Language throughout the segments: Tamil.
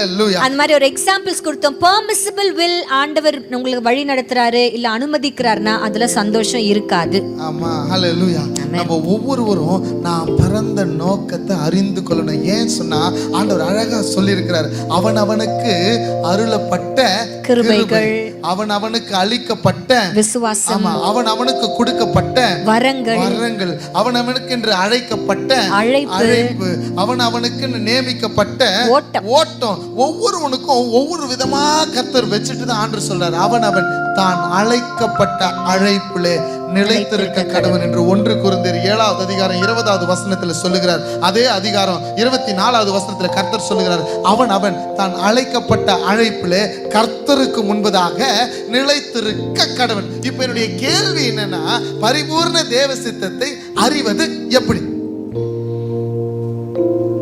ஹalleluya அந்த மாதிரி ஒரு எக்ஸாம்பிள்ஸ் கொடுத்தோம். பெர்மிசிபிள் வில் ஆண்டவர் உங்களுக்கு வழி நடத்துறாரு இல்ல அனுமதிக்கிறாருன்னா அதுல சந்தோஷம் இருக்காது. ஆமா ஹalleluya நம்ம ஒவ்வொருவரும் நான் பிறந்த நோக்கத்தை அறிந்து கொள்ளணும். ஏன் சொன்னா ஆண்டவர் அழகா சொல்லியிருக்கிறார். அவன் அவனுக்கு அருளப்பட்ட கிருபைகள். அவன் அவனுக்கு அளிக்கப்பட்ட விசுவாசம். அவன் அவனுக்கு கொடுக்கப்பட்ட வரங்கள். வரங்கள். அவன் அவனுக்கு என்று அழைக்கப்பட்ட அழைப்பு. அவன் அவனுக்கு நியமிக்கப்பட்ட ஓட்டம். ஓட்டம். ஒவ்வொருவனுக்கும் ஒவ்வொரு விதமா கர்த்தர் வச்சுட்டு தான் ஆண்டு சொல்றாரு. அவன் அவன் தான் அழைக்கப்பட்ட அழைப்பிலே நிலைத்திருக்க கடவன் என்று ஒன்று குருந்தர் ஏழாவது அதிகாரம் இருபதாவது வசனத்துல சொல்லுகிறார். அதே அதிகாரம் இருபத்தி நாலாவது வசனத்துல கர்த்தர் சொல்லுகிறார் அவன் அவன் தான் அழைக்கப்பட்ட அழைப்பிலே கர்த்தருக்கு முன்பதாக நிலைத்திருக்க கடவன் இப்ப என்னுடைய கேள்வி என்னன்னா பரிபூர்ண தேவ சித்தத்தை அறிவது எப்படி?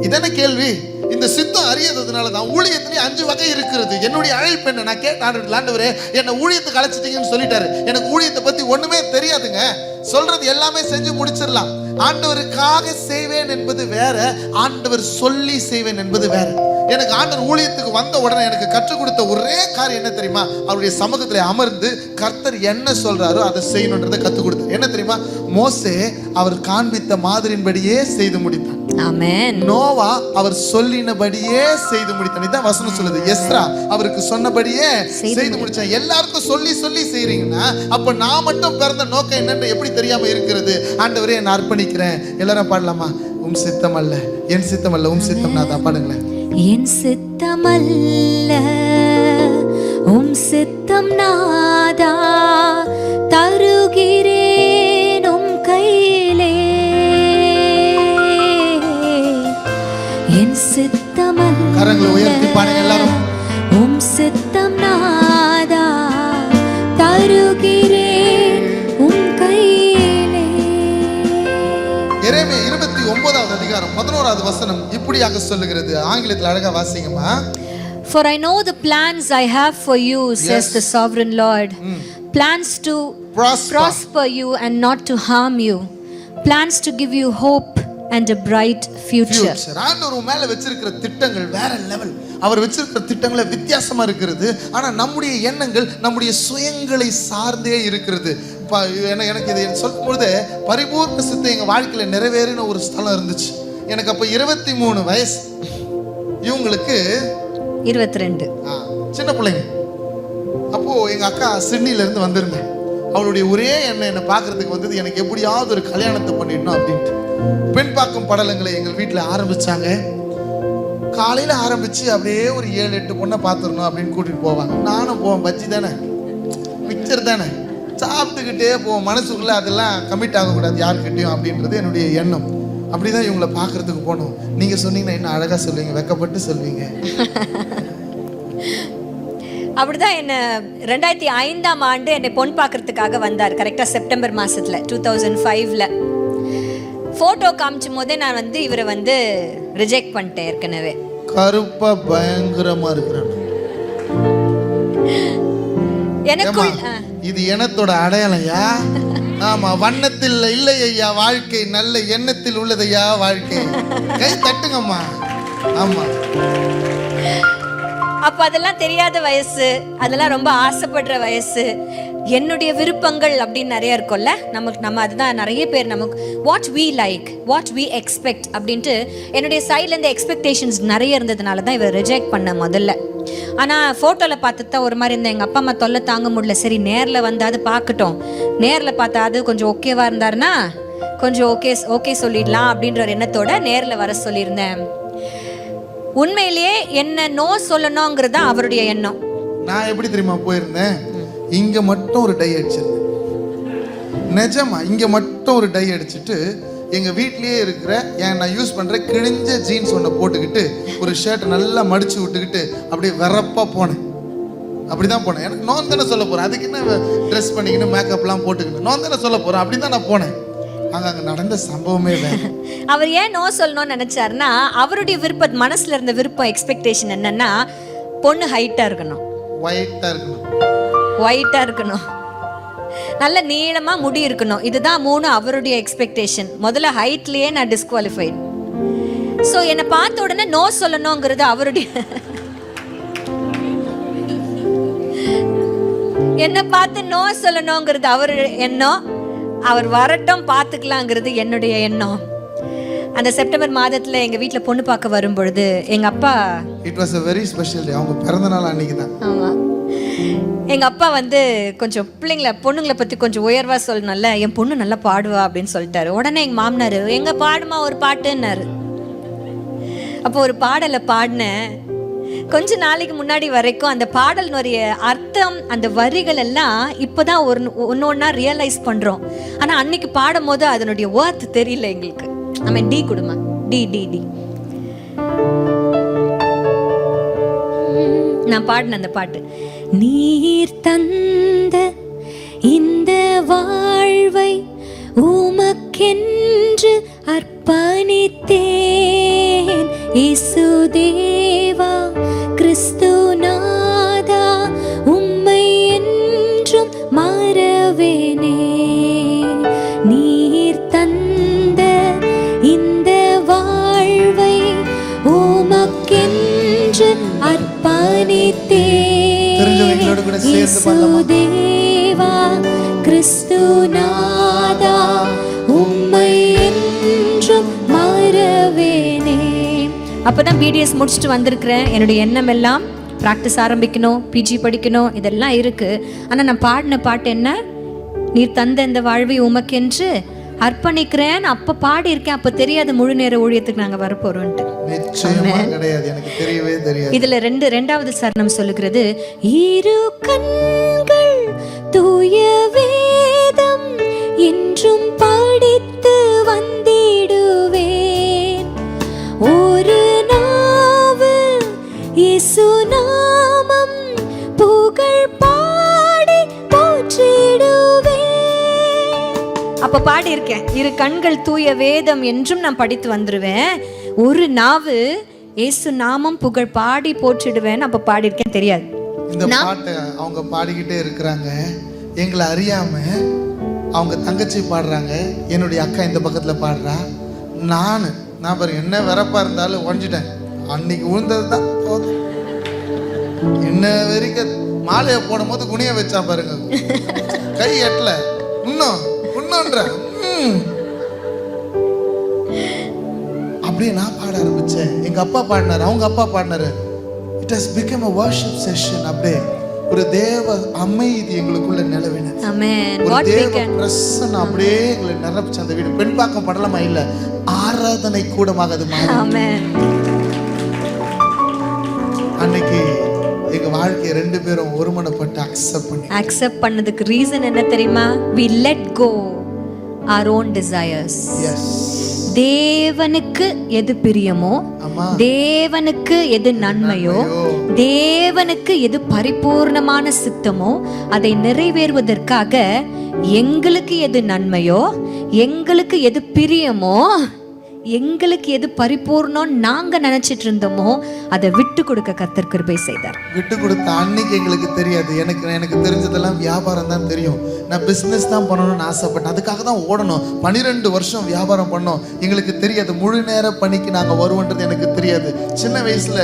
இதென்ன கேள்வி. இந்த சித்தம் அறியதுனால தான் ஊழியத்திலே அஞ்சு வகை இருக்கிறது. என்னுடைய அழைப்பு என்ன? நான் கேட்டேன் ஆண்டவரே என்னை ஊழியத்துக்கு அழைச்சிட்டீங்கன்னு சொல்லிட்டாரு. எனக்கு ஊழியத்தை பத்தி ஒண்ணுமே தெரியாதுங்க. சொல்றது எல்லாமே செஞ்சு முடிச்சிடலாம். ஆண்டவருக்காக செய்வேன் என்பது வேற ஆண்டவர் சொல்லி செய்வேன் என்பது வேற. எனக்கு ஆண்டவர் ஊழியத்துக்கு வந்த உடனே எனக்கு கற்றுக் கொடுத்த ஒரே காரியம் என்ன தெரியுமா? அவருடைய சமூகத்துல அமர்ந்து கர்த்தர் என்ன சொல்றாரோ அதை செய்யணுன்றதை கற்றுக் கொடுத்தார். என்ன தெரியுமா? மோசே அவர் காண்பித்த மாதிரியின்படியே செய்து முடித்தார் நோவா அவர் சொல்லினபடியே செய்து முடித்தான். இதான் வசனம் சொல்லுது. எஸ்ரா அவருக்கு சொன்னபடியே செய்து செய்து முடிச்சான் எல்லாருக்கும் சொல்லி சொல்லி செய்றீங்கன்னா அப்ப நான் மட்டும் பிறந்த நோக்கம் என்னன்னு எப்படி தெரியாம இருக்கிறது? ஆண்டவரே நான் அர்ப்பணிக்கிறேன். எல்லாரும் பாடலாமா? உம் சித்தம் அல்ல. என் சித்தம் அல்ல. உம் சித்தம் நான் தான். பாடுங்களேன். என் சித்தமல்ல உம் சித்தம் நாதா தருகிறேன் உம் கையிலே. என் சித்தமல்ல கரங்களை உயர்த்தி எல்லாரும். உம் சித்தம் நாதா அதிகாரம் பதினோராவது வசனம் இப்படியாக சொல்லுகிறது. ஆங்கிலத்தில் அழகா வாசிங்கம்மா. For I know the plans I have for you, says the sovereign Lord. Plans to Prosper. prosper you and not to harm you. Plans to give you hope and a bright future. ஆண்டவர் உன் மேல வச்சிருக்கிற திட்டங்கள் வேற லெவல் அவர் வச்சிருக்கிற திட்டங்களை வித்தியாசமா இருக்கிறது. ஆனா நம்முடைய எண்ணங்கள் நம்முடைய சுயங்களை சார்ந்தே இருக்கிறது. எனக்கு இதை சொல்லும் பொழுது பரிபூர்ண சித்தை எங்க வாழ்க்கையில நிறைவேறின ஒரு ஸ்தலம் இருந்துச்சு. எனக்கு அப்ப இருபத்தி மூணு வயசு. இவங்களுக்கு இருபத்தி ரெண்டு ஆ, சின்ன பிள்ளைங்க. அப்போ எங்க அக்கா சிட்னில இருந்து வந்திருந்தேன் அவளுடைய ஒரே எண்ணம் என்னை பார்க்கறதுக்கு வந்தது எனக்கு எப்படியாவது ஒரு கல்யாணத்தை பண்ணிடணும் அப்படின்ட்டு. பெண் பார்க்கும் படலங்களை எங்கள் வீட்டில் ஆரம்பிச்சாங்க. காலையில ஆரம்பிச்சு அப்படியே ஒரு ஏழு எட்டு பொண்ணை பார்த்துடணும் அப்படின்னு கூட்டிட்டு போவாங்க. நானும் போவேன் பஜ்ஜி தானே? மிக்சர் தானே? சாப்பிட்டுக்கிட்டே போவோம். மனசுக்குள்ள அதெல்லாம் கமிட் ஆகக்கூடாது யார்கிட்டயும் அப்படின்றது என்னுடைய எண்ணம். அப்படிதான் இவங்களை பார்க்கறதுக்கு போனோம். நீங்க சொன்னீங்கன்னா இன்னும் அழகா சொல்லுவீங்க? வெக்கப்பட்டு சொல்வீங்க அப்படிதான் என்ன ரெண்டாயிரத்தி ஐந்தாம் ஆண்டு என்னை பொன் பார்க்கறதுக்காக வந்தார். கரெக்டாக செப்டம்பர் மாசத்துல டூ தௌசண்ட் ஃபைவ்ல ஃபோட்டோ காமிச்சும் போதே நான் வந்து இவரை வந்து ரிஜெக்ட் பண்ணிட்டேன் ஏற்கனவே. கருப்பா பயங்கரமா இருக்கிறான். எனக்குள். இது எண்ணத்தோட அடையாளம்யா ஆமா வண்ணத்தில் இல்லை ஐயா வாழ்க்கை நல்ல எண்ணத்தில் உள்ளதையா வாழ்க்கை? கை தட்டுங்கம்மா. ஆமா. அப்ப அதெல்லாம் தெரியாத வயசு அதெல்லாம் ரொம்ப ஆசைப்படுற வயசு என்னுடைய விருப்பங்கள் அப்படின்னு நிறைய இருக்கும்ல? நமக்கு நம்ம அதுதான் நிறைய பேர் நமக்கு what we like what we expect அப்படின்ட்டு என்னுடைய சைட்லேருந்து எக்ஸ்பெக்டேஷன்ஸ் நிறைய இருந்ததுனால தான் இவர் ரிஜெக்ட் பண்ண முதல்ல. ஆனால் ஃபோட்டோவில் பார்த்து தான் ஒரு மாதிரி இருந்தேன் எங்கள் அப்பா அம்மா தொல்லை தாங்க முடியல. சரி நேரில் வந்தாது பார்க்கட்டும். நேரில் பார்த்தாது கொஞ்சம் ஓகேவா இருந்தாருன்னா கொஞ்சம் ஓகே ஓகே சொல்லிடலாம் அப்படின்ற ஒரு எண்ணத்தோட நேரில் வர சொல்லியிருந்தேன். உண்மையிலேயே என்ன நோ சொல்லணுங்கிறது தான் அவருடைய எண்ணம். நான் எப்படி தெரியுமா போயிருந்தேன்? இங்கே மட்டும் ஒரு டை அடிச்சிருந்தேன். நிஜமா இங்கே மட்டும் ஒரு டை அடிச்சிட்டு எங்க வீட்லயே இருக்கிற என் நான் யூஸ் பண்ற கிழிஞ்ச ஜீன்ஸ் ஒன்றை போட்டுக்கிட்டு ஒரு ஷர்ட்டை நல்லா மடிச்சு விட்டுக்கிட்டு அப்படியே வெறப்பா போனேன். அப்படிதான் போனேன். எனக்கு நோன் தானே சொல்ல போறேன். அதுக்கு என்ன ட்ரெஸ் பண்ணிக்கின்னு மேக்கப்லாம் போட்டுக்கிட்டு நோன் தானே சொல்ல போறேன். அப்படி தான் நான் போனேன். அங்க அங்க நடந்த சம்பவமே அவர் ஏன் நோ சொல்லணும்னு நினைச்சாருன்னா அவருடைய விருப்பம் மனசுல இருந்த விருப்பம் எக்ஸ்பெக்டேஷன் என்னன்னா பொண்ணு ஹைட்டா இருக்கணும். ஒயிட்டா இருக்கணும். ஒயிட்டா இருக்கணும். நல்ல நீளமாக முடி இருக்கணும். இதுதான் மூணு அவருடைய எக்ஸ்பெக்டேஷன் முதல்ல ஹைட்லேயே நான் டிஸ்குவாலிஃபைட் ஸோ என்னை பார்த்த உடனே நோ சொல்லணுங்கிறது அவருடைய என்ன பார்த்து நோ சொல்லணுங்கிறது அவர் எண்ணம். அவர் வரட்டும் பார்த்துக்கலாங்கிறது என்னுடைய எண்ணம். அந்த செப்டம்பர் மாதத்துல எங்க வீட்ல பொண்ணு பார்க்க வரும் பொழுது எங்க அப்பா it was a very special day. அவங்க பிறந்த அன்னைக்கு தான் ஆமா. எங்கள் அப்பா வந்து கொஞ்சம் பிள்ளைங்கள பொண்ணுங்களை பற்றி கொஞ்சம் உயர்வாக சொல்லணும்ல என் பொண்ணு நல்லா பாடுவா அப்படின்னு சொல்லிட்டாரு. உடனே எங்கள் மாமனார் எங்கே பாடுமா ஒரு பாட்டுன்னாரு. அப்போ ஒரு பாடலை பாடினேன். கொஞ்ச நாளைக்கு முன்னாடி வரைக்கும் அந்த பாடலினுடைய அர்த்தம் அந்த வரிகள் எல்லாம் இப்போதான் ஒரு ஒன்று ஒன்றா ரியலைஸ் பண்ணுறோம் ஆனால் அன்னைக்கு பாடும் போது அதனுடைய ஒர்த் தெரியல எங்களுக்கு. நம்ம டி கொடுமா? டி டி டி நான் பாடின அந்த பாட்டு. நீர் தந்த இந்த வாழ்வை உமக்கென்று தெரிஞ்சவங்களோட கூட சேர்ந்து? தேவா கிறிஸ்துநாதா உம்மை என்றும் மறவேனே. அப்பதான் பிடிஎஸ் முடிச்சுட்டு வந்திருக்கிறேன் என்னுடைய எண்ணம் எல்லாம் ப்ராக்டிஸ் ஆரம்பிக்கணும் பிஜி படிக்கணும் இதெல்லாம் இருக்கு. ஆனா நான் பாடின பாட்டு என்ன? நீர் தந்த இந்த வாழ்வை உமக்கென்று அர்ப்பணிக்கிறேன். அப்ப பாடியிருக்கேன். அப்ப தெரியாது முழு நேர ஊழியத்துக்கு நாங்க வரப்போறோம்ட்டு கிடையாது. எனக்கு தெரியவே தெரியாது. இதுல ரெண்டு ரெண்டாவது சரணம் சொல்லுகிறது. இரு கண்கள் தூய வேதம் என்றும் படித்து அப்ப பாடியிருக்கேன். இரு கண்கள் தூய வேதம் என்றும் நான் படித்து வந்துருவேன். ஒரு நாவு இயேசு நாமம் புகழ் பாடி போற்றிடுவேன். அப்ப பாடியிருக்கேன் தெரியாது. இந்த பாட்டை அவங்க பாடிக்கிட்டே இருக்கிறாங்க. எங்களை அறியாம அவங்க தங்கச்சி பாடுறாங்க. என்னுடைய அக்கா இந்த பக்கத்துல பாடுறா. நான் நான் பாருங்க என்ன வெறப்பா இருந்தாலும் உடஞ்சிட்டேன். அன்னைக்கு விழுந்தது தான் போதும். என்ன வரைக்கும் மாலையை போடும் போது குனிய வச்சா பாருங்க. கை எட்டல. இன்னும் அப்படியே நான் பாட ஆரம்பிச்சேன். எங்க அப்பா பாடினாரு அவங்க அப்பா பாடினாரு. It has become a worship session அப்படியே ஒரு தேவ அமைதி எங்களுக்குள்ள நிலவினது ஒரு தேவ பிரசன்னம் அப்படியே எங்களை நிரப்பிச்சு அந்த வீடு. பெண் பார்க்க படலமா இல்ல ஆராதனை கூடமாக அது அன்னைக்கு எங்க வாழ்க்கையை ரெண்டு பேரும் ஒருமனப்பட்டு அக்செப்ட் பண்ணி அக்செப்ட் பண்ணதுக்கு ரீசன் என்ன தெரியுமா? We let go our own desires. Yes தேவனுக்கு எது பிரியமோ தேவனுக்கு எது நன்மையோ. தேவனுக்கு எது பரிபூர்ணமான சித்தமோ அதை நிறைவேறுவதற்காக எங்களுக்கு எது நன்மையோ எங்களுக்கு எது பிரியமோ எங்களுக்கு எது பரிபூர்ணம் நாங்க நினைச்சிட்டு இருந்தோமோ அதை விட்டு கொடுக்க கத்தர் கிருபை செய்தார். விட்டு கொடுத்த அன்னைக்கு எங்களுக்கு தெரியாது. எனக்கு எனக்கு தெரிஞ்சதெல்லாம் வியாபாரம் தான் தெரியும். நான் பிஸ்னஸ் தான் பண்ணணும்னு ஆசைப்பட்டேன். அதுக்காக தான் ஓடணும். பன்னிரெண்டு வருஷம் வியாபாரம் பண்ணோம். எங்களுக்கு தெரியாது. முழு நேர பணிக்கு நாங்கள் வருவோன்றது எனக்கு தெரியாது. சின்ன வயசுல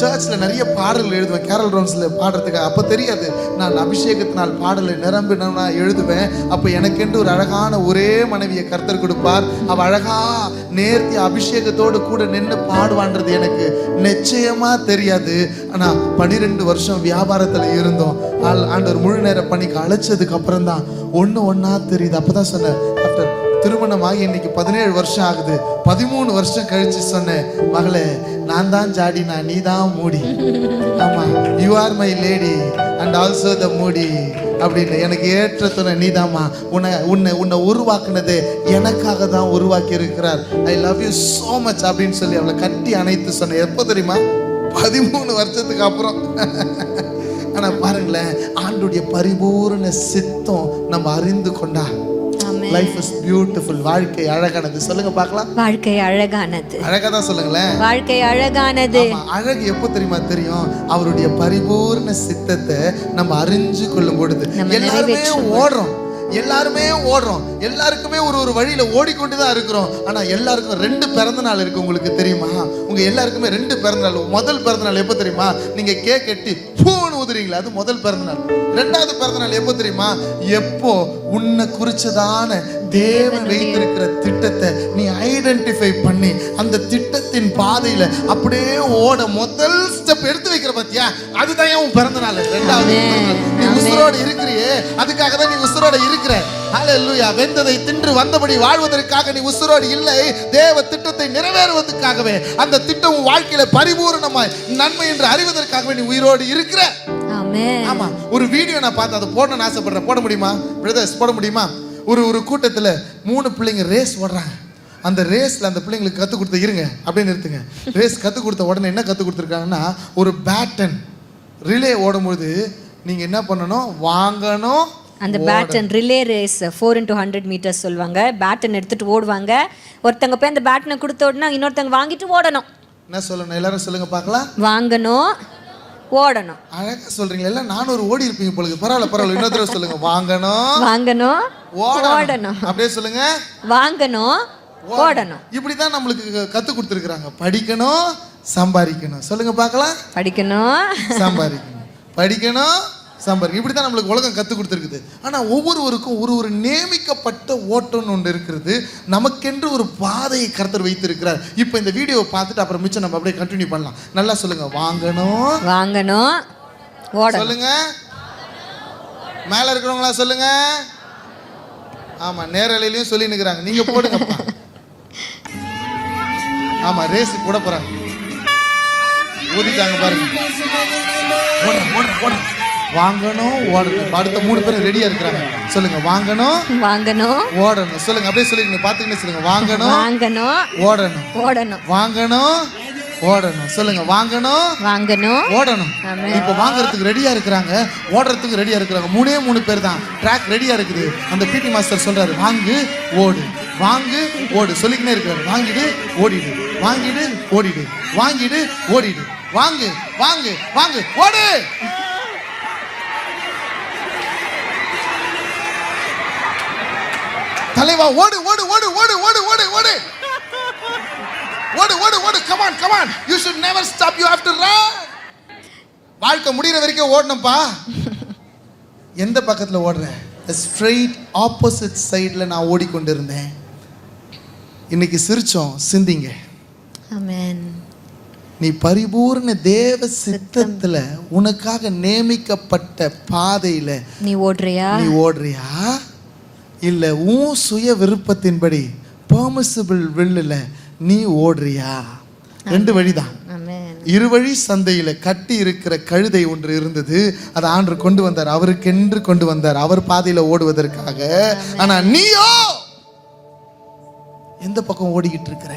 சர்ச்சில் நிறைய பாடல்கள் எழுதுவேன். கேரல் ரவுன்ஸில் பாடுறதுக்கு அப்போ தெரியாது. நான் அபிஷேகத்தினால் பாடலை நிரம்பினா எழுதுவேன். அப்போ எனக்கென்று ஒரு அழகான ஒரே மனைவியை கர்த்தர் கொடுப்பார். அவள் அழகா நேர்த்தி அபிஷேகத்தோடு கூட நின்று பாடுவான்றது எனக்கு நிச்சயமாக தெரியாது. ஆனால் பன்னிரெண்டு வருஷம் வியாபாரத்தில் இருந்தோம். ஆள் ஆண்டவர் முழு நேர பணிக்கு அழைச்சதுக்கு அப்புறம் தான் ஒன்று ஒன்றா தெரியுது. அப்பதான் சொன்னேன் திருமணமாகி இன்னைக்கு பதினேழு வருஷம் ஆகுது. பதிமூணு வருஷம் கழிச்சு சொன்னேன் மகளே நான் தான் ஜாடினா நீ தான் மூடி. ஆமா you are my lady and also the மூடி. அப்படின்னு எனக்கு ஏற்ற துணை நீதாம்மா உன்னை உன்னை உன்னை உருவாக்குனது எனக்காக தான் உருவாக்கி இருக்கிறார். I love you so much அப்படின்னு சொல்லி அவளை கட்டி அணைத்து சொன்னேன். எப்போ தெரியுமா? பதிமூணு வருஷத்துக்கு அப்புறம். ஆனா பாருங்களேன் ஆண்டுடைய பரிபூர்ண சித்தம் நம்ம அறிந்து கொண்டா லைஃப் இஸ் பியூட்டிஃபுல் வாழ்க்கை அழகானது. சொல்லுங்க பார்க்கலாம். வாழ்க்கை அழகானது. அழகா தான் சொல்லுங்களேன். வாழ்க்கை அழகானது. அழகு எப்போ தெரியுமா தெரியும்? அவருடைய பரிபூர்ண சித்தத்தை நம்ம அறிஞ்சு கொள்ளும் பொழுது. எல்லாருமே ஓடுறோம். எல்லாருமே ஓடுறோம். எல்லாருக்குமே ஒரு ஒரு வழியில ஓடிக்கொண்டு தான் இருக்கிறோம். ஆனா எல்லாருக்கும் ரெண்டு பிறந்த நாள் இருக்கு உங்களுக்கு தெரியுமா? உங்க எல்லாருக்குமே ரெண்டு பிறந்த நாள். முதல் பிறந்த நாள் எப்போ தெரியுமா? நீங்க கேக் கட்டி பூன்னு ஊதுறீங்களா அது முதல் பிறந்த நாள். ரெண்டாவது பிறந்த நாள் எப்போ தெரியுமா? எப்போ உன்னை குறிச்சதான தேவன் வைத்திருக்கிற திட்டத்தை நீ ஐடென்டிஃபை பண்ணி அந்த திட்டத்தின் பாதையில அப்படியே ஓட முதல் ஸ்டெப் எடுத்து வைக்கிற பாத்தியா? அதுதான் உன் பிறந்த நாள்? ரெண்டாவது. நீ உசுரோட இருக்கிறியே. அதுக்காக தான் நீ உசுரோட இருக்கிற. ஹalleluya வெந்ததை தின்று வந்தபடி வாழ்வதற்காக நீ உசுரோடு இல்லை. தேவ திட்டத்தை நிறைவேறுவதற்காகவே அந்த திட்டம் வாழ்க்கையில பரிபூரணமாய் நன்மை என்று அறிவதற்காகவே நீ உயிரோடு இருக்கிற. ஆமா. ஒரு வீடியோ நான் பார்த்து அதை போடணும்னு ஆசைப்படுறேன். போட முடியுமா? பிரதர்ஸ் போட முடியுமா? ஒரு ஒரு கூட்டத்துல மூணு பிள்ளைங்க ரேஸ் ஓடுறாங்க. அந்த ரேஸ்ல அந்த பிள்ளைங்களுக்கு கற்றுக் கொடுத்த இருங்க அப்படியே நிறுத்துங்க. ரேஸ் கற்றுக் கொடுத்த உடனே என்ன கற்றுக் கொடுத்துருக்காங்கன்னா ஒரு பேட்டன் ரிலே ஓடும்போது நீங்க என்ன பண்ணணும்? வாங்கணும் அந்த baton relay race four into hundred metres சொல்லுவாங்க. பேட்டன் எடுத்துட்டு ஓடுவாங்க. ஒருத்தங்க போய் அந்த பேட்டனை கொடுத்த உடனே இன்னொருத்தங்க வாங்கிட்டு ஓடணும். என்ன சொல்லணும்? எல்லாரும் சொல்லுங்க பார்க்கலாம். வாங்கணும் ஓடணும். அழகா சொல்றீங்க எல்லாம் நானூறு ஓடி இருப்பீங்க பொழுது பரவாயில்ல பரவாயில்ல இன்னொரு தடவை சொல்லுங்க. வாங்கணும் வாங்கணும் ஓடணும். அப்படியே சொல்லுங்க. வாங்கணும் ஓடணும் இப்படிதான் நம்மளுக்கு கத்து கொடுத்துருக்குறாங்க. படிக்கணும் சம்பாதிக்கணும். சொல்லுங்க பார்க்கலாம். படிக்கணும். சம்பாதிக்கணும். படிக்கணும் சம்பாதிக்கணும். இப்படி தான் நம்மளுக்கு உலகம் கற்றுக் கொடுத்துருக்குது. ஆனால் ஒவ்வொருவருக்கும் ஒரு ஒரு நியமிக்கப்பட்ட ஓட்டம்னு ஒன்று இருக்கிறது. நமக்கென்று ஒரு பாதையை கருத்தர் வைத்திருக்கிறார். இப்போ இந்த வீடியோவை பார்த்துட்டு அப்புறம் மிச்சம் நம்ம அப்படியே கண்டினியூ பண்ணலாம். நல்லா சொல்லுங்க. வாங்கணும். வாங்கணும். சொல்லுங்க. மேலே இருக்கிறவங்களா சொல்லுங்க. ஆமா நேரலையிலையும் சொல்லி நிற்கிறாங்க நீங்க போடுங்கப்பா. ஆமா ரேஸ் போட போறாங்க. ஊதிட்டாங்க பாருங்க. வாங்கணும் ஓடணும். அடுத்த மூணு பேரும் ரெடியா இருக்கிறாங்க. சொல்லுங்க வாங்கணும் வாங்கணும். ஓடணும். சொல்லுங்க அப்படியே சொல்லிங்க பாத்துக்கிட்டே சொல்லுங்க. வாங்கணும் வாங்கணும் ஓடணும். ஓடணும். வாங்கணும் ஓடணும். சொல்லுங்க வாங்கணும் வாங்கணும். ஓடணும். இப்போ வாங்குறதுக்கு ரெடியா இருக்கிறாங்க. ஓடுறதுக்கு ரெடியா இருக்கிறாங்க. மூணே மூணு பேர் தான். ட்ராக் ரெடியா இருக்குது. அந்த பிடி மாஸ்டர் சொல்றாரு வாங்கு ஓடு. வாங்கு ஓடு. சொல்லிக்கினே இருக்காரு வாங்கிடு ஓடிடு. வாங்கிடு ஓடிடு. வாங்கிடு ஓடிடு. வாங்கு வாங்கு வாங்கு. ஓடு! தலைவா ஓடு ஓடு ஓடு ஓடு ஓடு ஓடு ஓடு. ஓடு ஓடு ஓடு. Come on come on you should never stop you have to run வாழ்க்கை முடிகிற வரைக்கும் ஓடணும்ப்பா எந்த பக்கத்தில் ஓடுறேன்? ஸ்ட்ரெயிட் ஆப்போசிட் சைடில் நான் ஓடிக்கொண்டிருந்தேன். இன்னைக்கு சிரிச்சோம் சிந்திங்க. நீ பரிபூர்ண தேவ சித்தத்தில் உனக்காக நியமிக்கப்பட்ட பாதையில் நீ ஓடுறியா? நீ ஓடுறியா? இல்லை உன் சுய விருப்பத்தின்படி பெர்மிசிபிள் வில்லில் நீ ஓடுறியா? ரெண்டு வழிதான். இருவழி சந்தையில கட்டி இருக்கிற கழுதை ஒன்று இருந்தது. அதை ஆண்டு கொண்டு வந்தார். அவருக்கென்று கொண்டு வந்தார். அவர் பாதையில ஓடுவதற்காக. ஆனா நீயோ எந்த பக்கம் ஓடிக்கிட்டு இருக்கிற?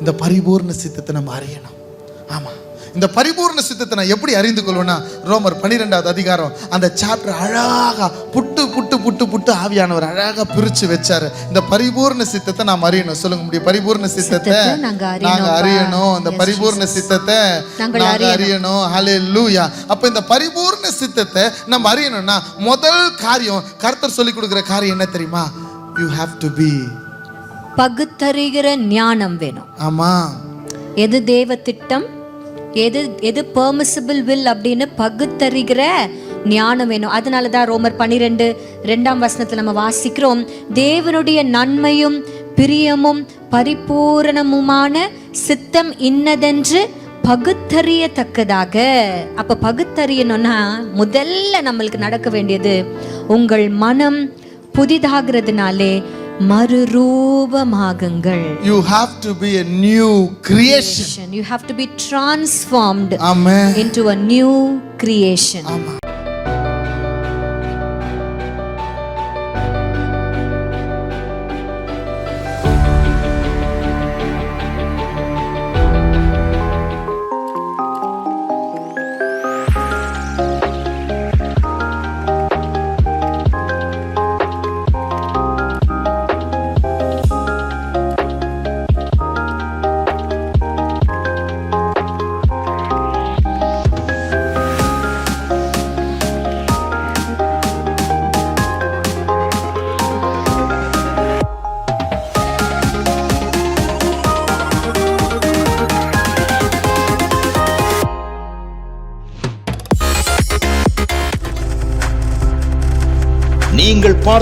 இந்த பரிபூர்ண சித்தத்தை நம்ம அறியணும். ஆமா. இந்த பரிபூர்ண சித்தத்தை நான் எப்படி அறிந்து கொள்வேன்னா ரோமர் பன்னிரெண்டாவது அதிகாரம் அந்த சாப்டர் அழகா புட்டு புட்டு புட்டு புட்டு ஆவியானவர் அழகா பிரிச்சு வச்சாரு. இந்த பரிபூர்ண சித்தத்தை நாம் அறியணும். சொல்லுங்க முடியும். பரிபூர்ண சித்தத்தை நாங்க. அறியணும். அந்த Yes, பரிபூர்ண சித்தத்தை நாங்க அறியணும். அறியணும். ஹalleluya அப்ப இந்த பரிபூர்ண சித்தத்தை நம்ம அறியணும்னா முதல் காரியம் கர்த்தர் சொல்லி கொடுக்கிற காரியம் என்ன தெரியுமா? யூ ஹேவ் டு பி பகுத்தறிகிற ஞானம் வேணும். ஆமா. எது தேவ திட்டம் எது எது பெர்மிசிபிள் வில் அப்படின்னு பகுத்தறிகிற ஞானம் வேணும். அதனால தான் ரோமர் பன்னிரெண்டு ரெண்டாம் வசனத்தில் நம்ம வாசிக்கிறோம். தேவனுடைய நன்மையும் பிரியமும் பரிபூரணமுமான சித்தம் இன்னதென்று பகுத்தறியத்தக்கதாக. அப்ப பகுத்தறியணும்னா முதல்ல நம்மளுக்கு நடக்க வேண்டியது உங்கள் மனம் புதிதாகிறதுனாலே மறுரூபமாகுங்கள் you have to be a new creation You have to be transformed amen into a new creation. ஆமா